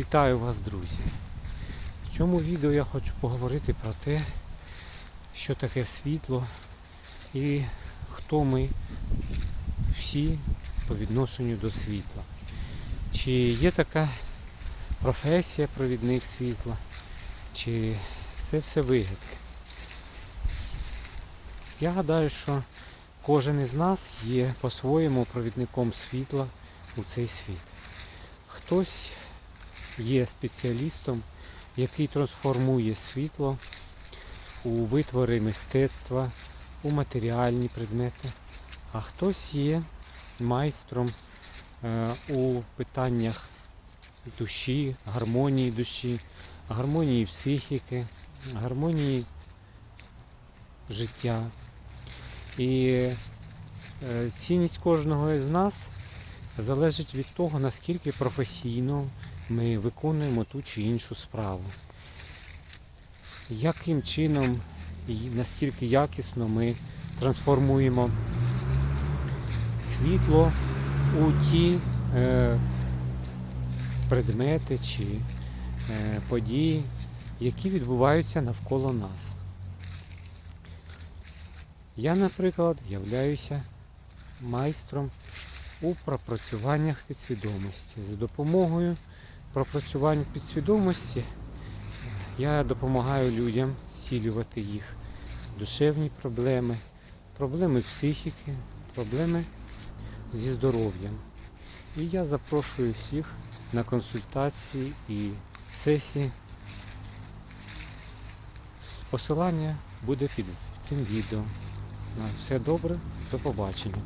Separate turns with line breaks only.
Вітаю вас, друзі! В цьому відео я хочу поговорити про те, що таке світло і хто ми всі по відношенню до світла. Чи є така професія провідник світла, чи це все вигадки. Я гадаю, що кожен із нас є по-своєму провідником світла у цей світ. Хтось є спеціалістом, який трансформує світло у витвори мистецтва, у матеріальні предмети, а хтось є майстром е, у питаннях душі, гармонії душі, гармонії психіки, гармонії життя. І е, цінність кожного із нас залежить від того, наскільки професійно ми виконуємо ту чи іншу справу. Яким чином і наскільки якісно ми трансформуємо світло у ті е, предмети чи е, події, які відбуваються навколо нас. Я, наприклад, являюся майстром у пропрацюваннях підсвідомості. За допомогою пропрацювань підсвідомості я допомагаю людям зцілювати їх душевні проблеми, проблеми психіки, проблеми зі здоров'ям. І я запрошую всіх на консультації і сесії. Посилання буде під цим відео. На все добре, до побачення.